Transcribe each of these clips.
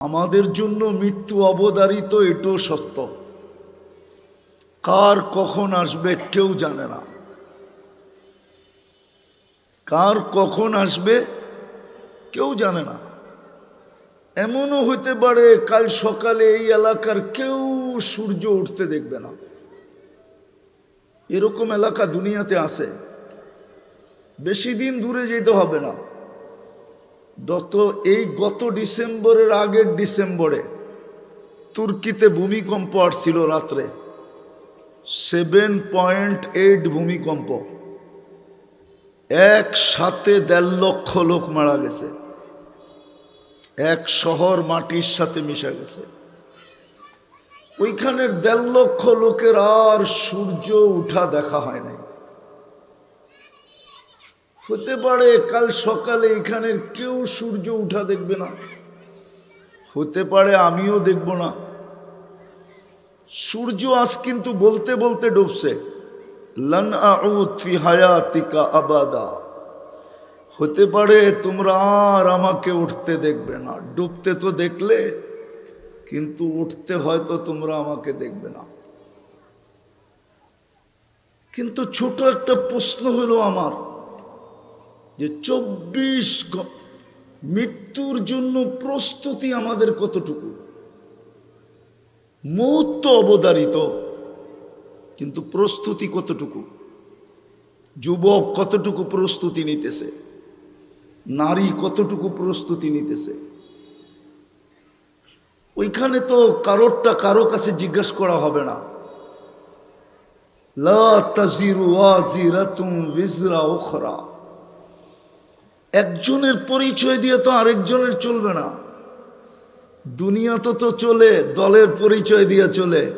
আমাদের জন্য মৃত্যু অবদারিত এটাও সত্য। কার কখন আসবে কেউ জানে না। কার কখন আসবে কেউ জানে না। এমনও হইতে পারে কাল সকালে এই এলাকার কেউ সূর্য উঠতে দেখবে না। এরকম এলাকা দুনিয়াতে আছে। বেশি দিন দূরে যেতে হবে না। গত এই গত ডিসেম্বরের আগের ডিসেম্বরে তুর্কিতে ভূমিকম্প আসছিল রাত্রে। সেভেন পয়েন্ট এইট ভূমিকম্প। একসাথে দেড় লক্ষ লোক মারা গেছে। এক শহর মাটির সাথে মিশে গেছে। ওইখানের দেড় লক্ষ লোকের আর সূর্য উঠা দেখা হয় নাই। হতে পারে কাল সকালে এখানের কেউ সূর্য উঠা দেখবে না। হতে পারে আমিও দেখব না। সূর্য আজ কিন্তু বলতে বলতে ডুবছে। লন হায়াতিকা আবাদা। হতে পারে তোমরা আর আমাকে উঠতে দেখবে না। ডুবতে তো দেখলে, কিন্তু উঠতে হয়তো তোমরা আমাকে দেখবে না। কিন্তু ছোট একটা প্রশ্ন হলো আমার যে চব্বিশ মৃত্যুর জন্য প্রস্তুতি আমাদের কতটুকু? মৌত অবদারিত, কিন্তু প্রস্তুতি কতটুকু? যুবক কতটুকু প্রস্তুতি নিতেছে? নারী কতটুকু প্রস্তুতি নিতেছে? ওইখানে তো কারোরটা কারও কাছে জিজ্ঞাসা করা হবে না। লা তাজিরু ওয়াজিরাতুম বিজরা উখরা। একজনের পরিচয় দিয়ে তো আরেকজনের চলবে না। দুনিয়া তো তো চলে, দলের পরিচয় দিয়ে চলে,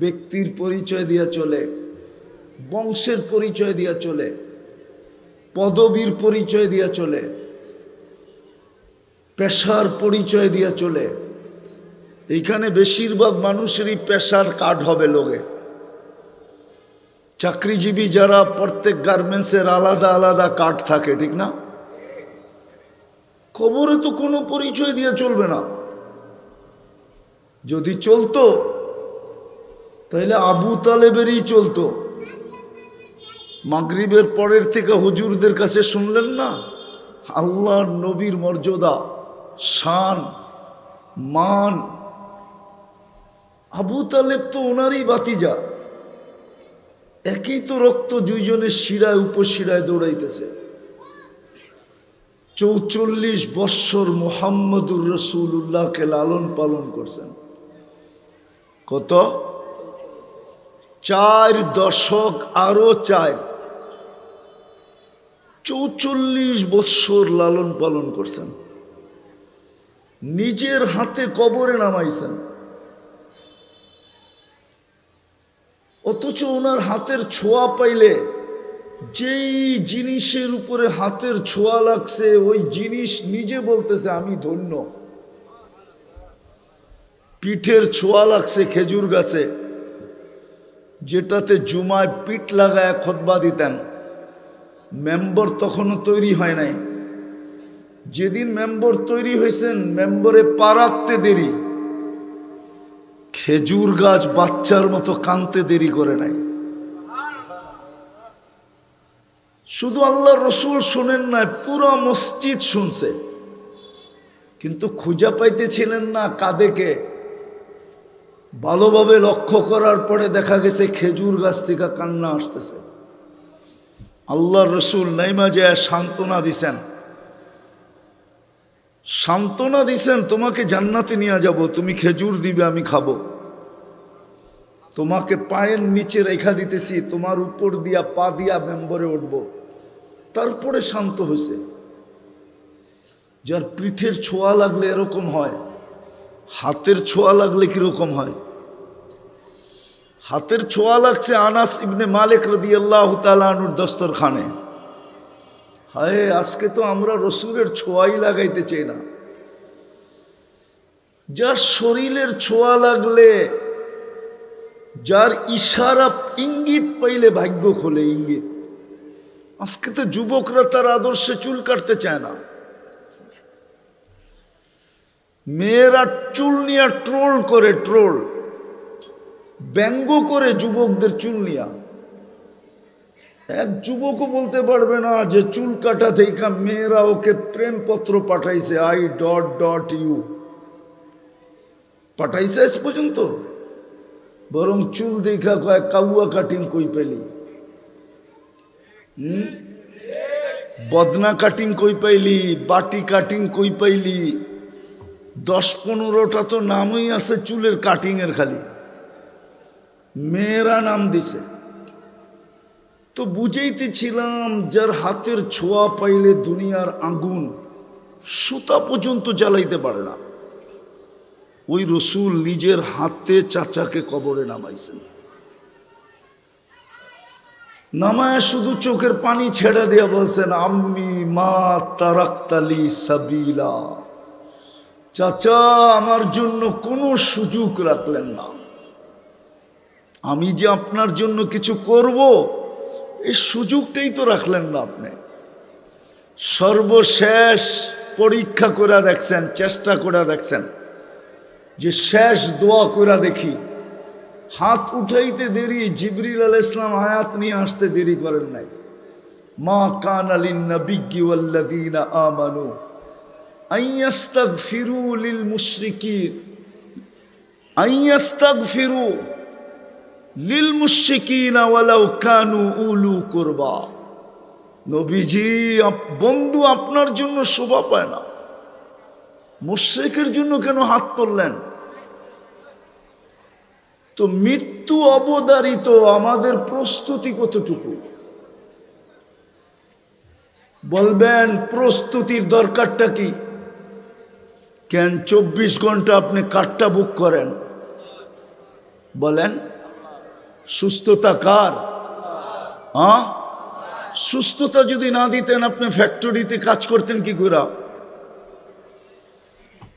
ব্যক্তির পরিচয় দিয়ে চলে, বংশের পরিচয় দিয়ে চলে, পদবীর পরিচয় দিয়ে চলে, পেশার পরিচয় দিয়ে চলে। এইখানে বেশিরভাগ মানুষেরই পেশার কার্ড হবে লোকে। চাকরিজীবী যারা প্রত্যেক গার্মেন্টসের আলাদা আলাদা কাঠ থাকে, ঠিক না? খবরে তো কোনো পরিচয় দিয়ে চলবে না। যদি চলতো তাহলে আবু তালেবেরই চলতো। মাগরিবের পরের থেকে হুজুরদের কাছে শুনলেন না? আল্লাহর নবীর মর্যাদা, শান, মান। আবু তালেব তো ওনারই বাতিজা। একই তো রক্ত দুইজনের শিরায়, উপশিরায় দৌড়াইতেছে। চৌচল্লিশ বৎসর মোহাম্মদুর রসুল্লাহকে লালন পালন করছেন। কত? চার দশক আরও চার। চৌচল্লিশ বৎসর লালন পালন করছেন। নিজের হাতে কবরে নামাইছেন। অথচ ওনার হাতের ছোঁয়া পাইলে যেই জিনিসের উপরে হাতের ছোঁয়া লাগছে, ওই জিনিস নিজে বলতেছে, আমি ধন্য। পিঠের ছোঁয়া লাগছে খেজুর গাছে, যেটাতে জুমায় পিঠ লাগায় খতবা দিতেন। মেম্বর তখনও তৈরি হয় নাই। যেদিন মেম্বর তৈরি হয়েছেন মেম্বরে পা রাখতে দেরি। খেজুর গাছ বাচ্চার মতো কানতে দেরি করে নাই। শুধু আল্লাহ রসুল শোনেন নাই, পুরো মসজিদ শুনছে। কিন্তু খুঁজা পাইতেছিলেন না কাদেকে ভালোভাবে লক্ষ্য করার পরে দেখা গেছে খেজুর গাছ থেকে কান্না আসতেছে। আল্লাহ রসুল নাইমা যে সান্ত্বনা দিছেন। সান্ত্বনা দিছেন, তোমাকে জান্নাতে নিয়ে যাব, তুমি খেজুর দিবে, আমি খাব। তোমাকে পায়ের নিচে রেখা দিতেছি, তোমার উপর দিয়া পা দিয়া মেম্বরে উঠব। তারপরে শান্ত হয়েছে যার পিঠের ছোঁয়া লাগলে এরকম হয়, হাতের ছোঁয়া লাগলে কীরকম হয়? হাতের ছোঁয়া লাগছে আনাস ইবনে মালিক রদি আল্লাহ তালুর দস্তরখানে। হায়, আজকে তো আমরা রসুলের ছোঁয়াই লাগাইতে চাই না। যার শরীরের ছোঁয়া লাগলে যার ইশারা ইঙ্গিত পাইলে ভাগ্য খোলে ইঙ্গিত। আজকে তো যুবকরা তার আদর্শে চুল কাটতে চায় না। মেয়েরা চুল নিয়ে ট্রোল করে ট্রোল, ব্যঙ্গ করে যুবকদের চুল নিয়া। এক যুবকও বলতে পারবে না যে চুল কাটা থেকে মেয়েরা ওকে প্রেমপত্র পাঠাইছে আই ডট ডট ইউ পাঠাইছে পর্যন্ত? বরং চুল দেখা কয় কাউয়া কাটিং কই পেলি হুম? বদনা কাটিং কই পাইলি? বাটি কাটিং কই পাইলি? দশ পনেরোটা তো নামই আছে চুলের কাটিংয়ের খালি। মেয়েরা নাম দিছে। তো বুঝাইতেছিলাম, যার হাতের ছোঁয়া পাইলে দুনিয়ার আগুন সুতা পর্যন্ত জ্বালাইতে পারে না। ওই রসুল নিজের হাতে চাচাকে কবরে নামাইছেন। নামায় শুধু চোখের পানি ছেড়ে দিয়ে বলছেন, আম্মি মা তারাক্তালি সাবিলা। চাচা, আমার জন্য কোনো সুযোগ রাখলেন না। আমি যে আপনার জন্য কিছু করব এই সুযোগটাই তো রাখলেন না আপনি। সর্বশেষ পরীক্ষা করে দেখছেন, চেষ্টা করে দেখছেন। যে শেষ দোয়া করে দেখি, হাত উঠাইতে দেরি, জিবরিল আল ইসলাম হায়াত নিয়ে আসতে দেরি করেন নাই। মা কান আলিন নবিজ্ঞি ওয়াল্লাযীনা আমানু মুশরিকিনা। ওয়ালাউ কানু উলু কুরবা। নবীজি বন্ধু আপনার জন্য শোভা পায় না। মুশ্রিকের জন্য কেন হাত তুললেন? তো মৃত্যু অবদারিত আমাদের প্রস্তুতি কতটুকু? বলবেন, প্রস্তুতির দরকারটা কি? কেন চব্বিশ ঘণ্টা আপনি কারটা বুক করেন? বলেন, সুস্থতা কার? হ্যাঁ? সুস্থতা যদি না দিতেন, আপনি ফ্যাক্টরিতে কাজ করতেন কি করে?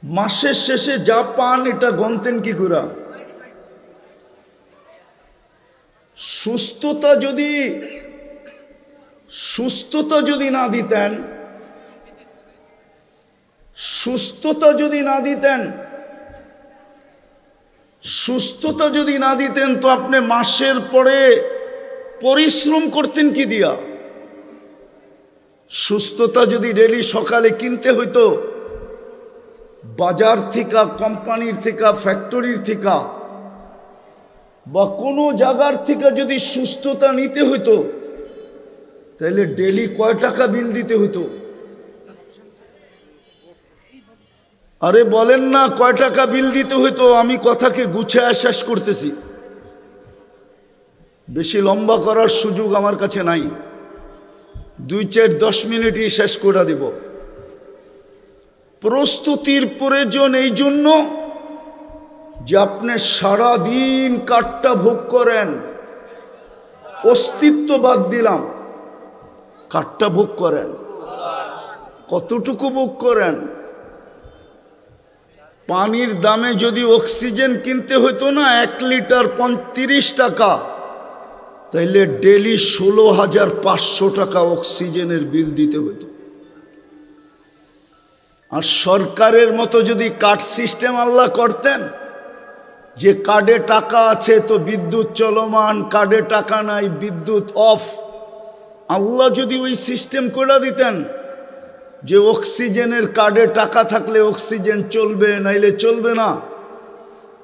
মাসের শেষে যা পান, এটা গনতেন কি করে? সুস্থতা যদি সুস্থতা যদি না দিতেন, সুস্থতা যদি না দিতেন, সুস্থতা যদি না দিতেন, তো আপনি মাসের পরে পরিশ্রম করতেন কি দিয়া? সুস্থতা যদি ডেলি সকালে কিনতে হইতো, বাজার থেকে, কোম্পানির থেকে, ফ্যাক্টরির থেকে বা কোনো জায়গার থেকে যদি সুস্থতা নিতে হইতো তাহলে ডেলি কয় টাকা বিল দিতে হইতো? আরে বলেন না, কয় টাকা বিল দিতে হইতো? আমি কথাকে গুছায় শেষ করতেছি। বেশি লম্বা করার সুযোগ আমার কাছে নাই। দুই চার দশ মিনিটই শেষ করে দিব। প্রস্তুতির প্রয়োজন এই জন্য যে আপনি সারাদিন কাঠটা ভোগ করেন, অস্তিত্ব বাদ দিলাম। কাঠটা ভোগ করেন, কতটুকু ভোগ করেন? পানির দামে যদি অক্সিজেন কিনতে হতো না, এক লিটার পঁয়ত্রিশ টাকা, তাইলে ডেলি ষোলো হাজার পাঁচশো টাকা অক্সিজেনের বিল দিতে হতো আর সরকারের মতো যদি কার্ড সিস্টেম আল্লাহ করতেন যে কার্ডে টাকা আছে তো বিদ্যুৎ চলমান, কার্ডে টাকা নাই, বিদ্যুৎ অফ। আল্লাহ যদি ওই সিস্টেম করে দিতেন যে অক্সিজেনের কার্ডে টাকা থাকলে অক্সিজেন চলবে, নাইলে চলবে না,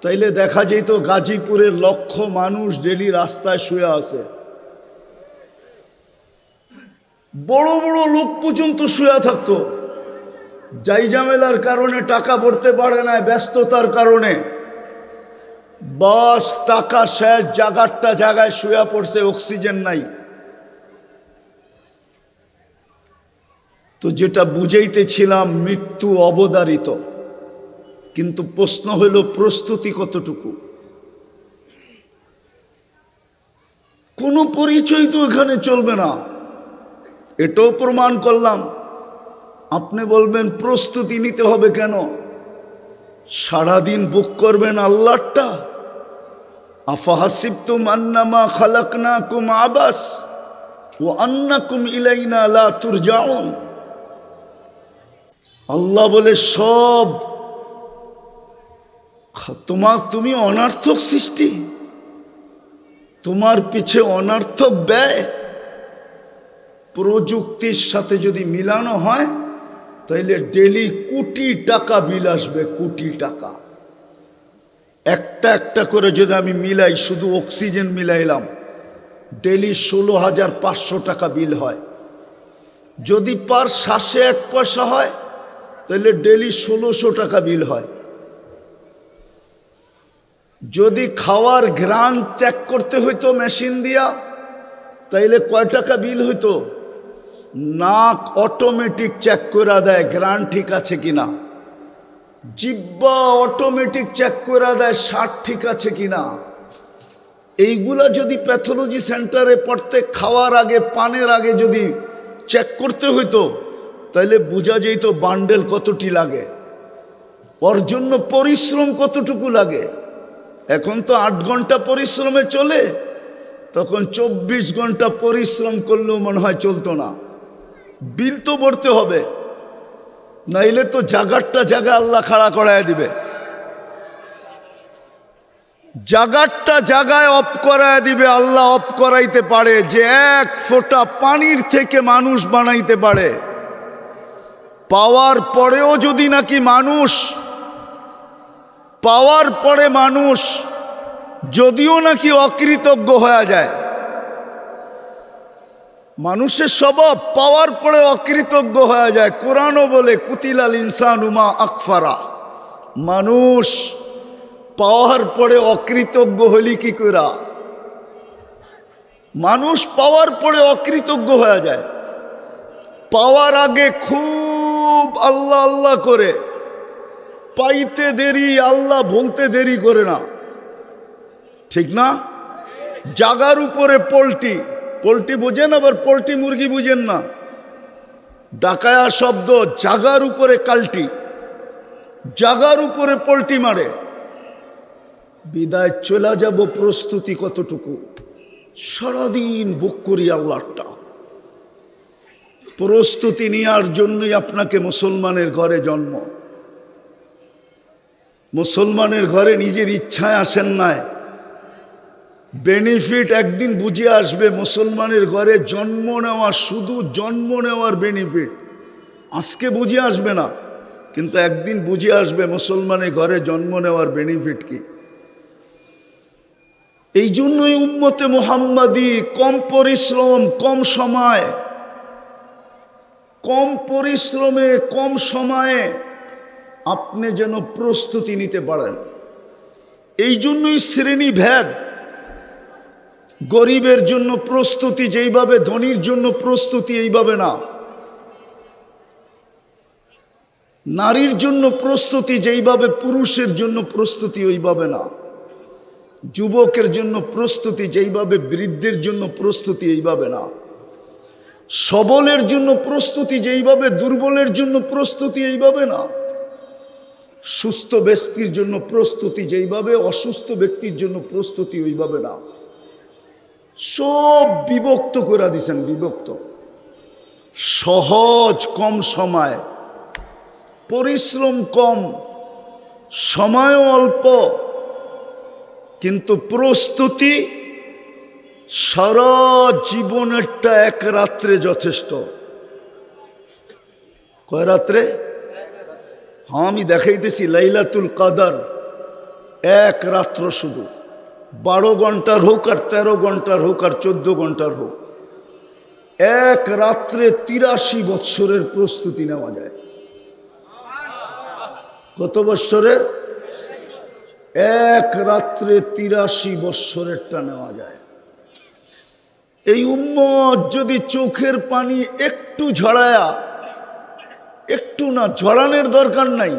তাইলে দেখা যেত গাজীপুরের লক্ষ মানুষ ডেলি রাস্তায় শুয়ে আছে। বড় বড় লোক পর্যন্ত শুয়ে থাকতো। যাই ঝামেলার কারণে টাকা ভরতে পারে না, ব্যস্ততার কারণে। বাস টাকা শেষ জাগারটা জায়গায় শুয়ে পড়ছে অক্সিজেন নাই। তো যেটা বুঝাইতেছিলাম, মৃত্যু অবদারিত কিন্তু প্রশ্ন হইল, প্রস্তুতি কতটুকু? কোনো পরিচয় তো এখানে চলবে না। এটাও প্রমাণ করলাম। আপনি বলবেন, প্রস্তুতি নিতে হবে কেন? সারাদিন বুক করবেন আল্লাহটা আন্নামা কুম আবাস ইলাইনা আল্লাহ বলে, সব তোমার, তুমি অনার্থক সৃষ্টি। তোমার পিছে অনার্থক ব্যয়। প্রযুক্তির সাথে যদি মিলানো হয়, তাইলে ডেলি কোটি টাকা বিল আসবে কোটি টাকা। একটা একটা করে যদি আমি মিলাই, শুধু অক্সিজেন মিলাইলাম ডেলি ষোলো হাজার পাঁচশো টাকা বিল হয়। যদি পার শ্বাসে এক পয়সা হয়, তাহলে ডেলি ষোলোশো টাকা বিল হয়। যদি খাওয়ার ঘ্রাণ চেক করতে হইতো মেশিন দিয়া, তাইলে কয় টাকা বিল হইতো? নাক অটোমেটিক চেক করে দেয় গ্রান ঠিক আছে কিনা? জিব্বা অটোমেটিক চেক করে দেয় ষাট ঠিক আছে কিনা। এইগুলা যদি প্যাথোলজি সেন্টারে পড়তে খাওয়ার আগে, পানের আগে যদি চেক করতে হইতো তাহলে বোঝা যেত বান্ডেল কতটি লাগে। ওর জন্য পরিশ্রম কতটুকু লাগে। এখন তো আট ঘণ্টা পরিশ্রমে চলে, তখন চব্বিশ ঘণ্টা পরিশ্রম করলেও মনে হয় চলতো না। বিল তো ভরতে হবে। নাইলে তো জাগারটা জায়গা আল্লাহ খাড়া করায় দিবে। জাগারটা জায়গায় অফ করায় দিবে, আল্লাহ অফ করাইতে পারে, যে এক ফোঁটা পানির থেকে মানুষ বানাইতে পারে। পাওয়ার পরেও যদি নাকি মানুষ, পাওয়ার পরে মানুষ, যদিও নাকি অকৃতজ্ঞ হয়ে যায়। মানুষের স্বভাব পাওয়ার পরে অকৃতজ্ঞ হয়ে যায়। কোরআনও বলে, কুতিলাল ইনসান উমা আকফারা। মানুষ পাওয়ার পরে অকৃতজ্ঞ হলি কি করা মানুষ পাওয়ার পরে অকৃতজ্ঞ হয়ে যায়। পাওয়ার আগে খুব আল্লাহ আল্লাহ করে। পাইতে দেরি, আল্লাহ বলতে দেরি করে না। ঠিক না? জাগার উপরে পোলট্রি। পোলট্রি বোঝেন, আবার পোলট্রি মুরগি বুঝেন না। ডাকায়া শব্দ জাগার উপরে কালটি, জাগার উপরে পোলট্রি মারে। বিদায় চলে যাব প্রস্তুতি কতটুকু? সারাদিন বুক করি আল্লাহটা প্রস্তুতি নেওয়ার জন্যই আপনাকে মুসলমানের ঘরে জন্ম। মুসলমানের ঘরে নিজের ইচ্ছায় আসেন নাই। বেনিফিট একদিন বুঝে আসবে মুসলমানের ঘরে জন্ম নেওয়া, শুধু জন্ম নেওয়ার বেনিফিট আজকে বুঝে আসবে না, কিন্তু একদিন বুঝে আসবে মুসলমানের ঘরে জন্ম নেওয়ার বেনিফিট কি। এই জন্যই উম্মতে মোহাম্মদী কম পরিশ্রম, কম সময়, কম পরিশ্রমে, কম সময়ে আপনি যেন প্রস্তুতি নিতে পারেন। এই জন্যই শ্রেণি ভেদ গরিবের জন্য প্রস্তুতি যেইভাবে ধনীর জন্য প্রস্তুতি এইভাবে না নারীর জন্য প্রস্তুতি যেইভাবে পুরুষের জন্য প্রস্তুতি ওইভাবে না যুবকের জন্য প্রস্তুতি যেইভাবে বৃদ্ধের জন্য প্রস্তুতি এইভাবে না সবলের জন্য প্রস্তুতি যেইভাবে দুর্বলের জন্য প্রস্তুতি এইভাবে না সুস্থ ব্যক্তির জন্য প্রস্তুতি যেইভাবে অসুস্থ ব্যক্তির জন্য প্রস্তুতি ওইভাবে না সব বিভক্ত করে দিছেন, বিভক্ত। সহজ কম সময়, পরিশ্রম কম, সময়ও অল্প, কিন্তু প্রস্তুতি সারা জীবনেরটা এক রাত্রে যথেষ্ট। কয় রাত্রে? হ্যাঁ আমি দেখাইতেছি, লাইলাতুল কাদার, এক রাত্র শুধু। বারো ঘণ্টার হোক আর তেরো ঘণ্টার হোক আর চোদ্দ ঘণ্টার হোক, এক রাত্রে তিরাশি বৎসরের প্রস্তুতি নেওয়া যায়। কত বৎসরের? এক রাত্রে তিরাশি বৎসরেরটা নেওয়া যায়। এই উম্মত যদি চোখের পানি একটু ঝড়ায়া, একটু না ঝড়ানোর দরকার নাই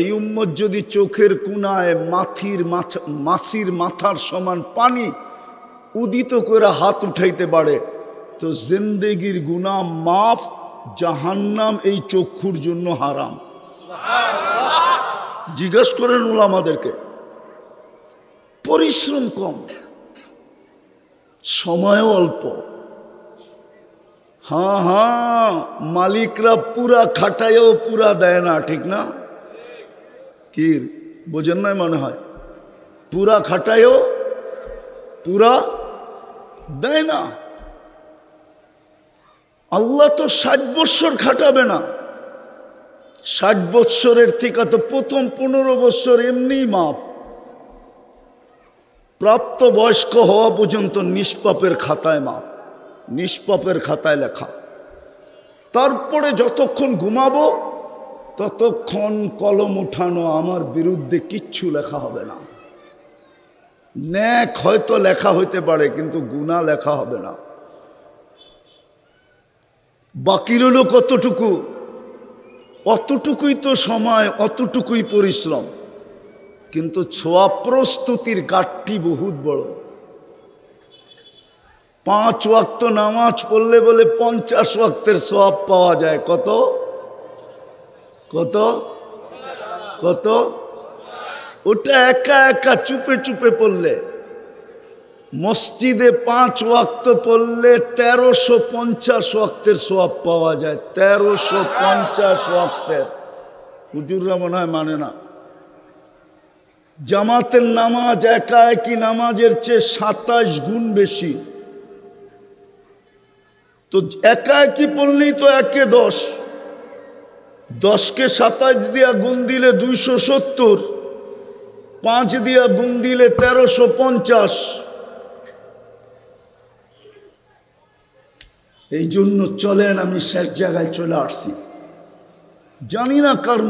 এই উম্মত যদি চোখের কুনায় মাথির মাথা মাছির মাথার সমান পানি উদিত করে হাত উঠাইতে পারে, তো জিন্দেগির গুণা মাফ জাহান্নাম এই চক্ষুর জন্য হারাম। জিজ্ঞেস করেন ওলামাদেরকে পরিশ্রম কম সময় অল্প। হ্যাঁ হ্যাঁ মালিকরা পুরা খাটায়ও পুরা দেয় না, ঠিক না? কি বোঝেন নাই মনে হয়। পুরা খাটায়ও, পুরা দেয় না। আল্লাহ তো ষাট বৎসর খাটাবে না। ষাট বৎসরের থেকে তো প্রথম পনেরো বৎসর এমনি মাফ। প্রাপ্ত বয়স্ক হওয়া পর্যন্ত নিষ্পাপের খাতায় মাপ নিষ্পাপের খাতায় লেখা। তারপরে যতক্ষণ ঘুমাবো ততক্ষণ কলম উঠানো আমার বিরুদ্ধে কিচ্ছু লেখা হবে না। ন্যাক হয়তো লেখা হইতে পারে, কিন্তু গুণা লেখা হবে না। বাকি রইল কতটুকু? অতটুকুই তো সময়, অতটুকুই পরিশ্রম। কিন্তু ছোয়া প্রস্তুতির গাঠটি বহুত বড়। পাঁচ ওয়াক্ত নামাজ পড়লে বলে পঞ্চাশ ওয়াক্তের সোয়াব পাওয়া যায়, কত? কত? কত? ওটা একা একা চুপে চুপে পড়লে। মসজিদে পাঁচ ওয়াক্ত পড়লে তেরোশো পঞ্চাশ ওয়াক্তের সোয়াব পাওয়া যায়, তেরোশো পঞ্চাশ ওয়াক্তের। হুজুররা মনে হয় মানে না। জামাতের নামাজ একা একই নামাজের চেয়ে সাতাশ গুণ বেশি। তো একা একই পড়লেই তো একে দশ। দশকে সাতাশ দিয়া গুণ দিলে দুইশো সত্তর, পাঁচ দিয়া গুণ দিলে তেরোশো পঞ্চাশ। এই জন্য চলেন আমি শেষ জায়গায় চলে আসছি। জানি না কার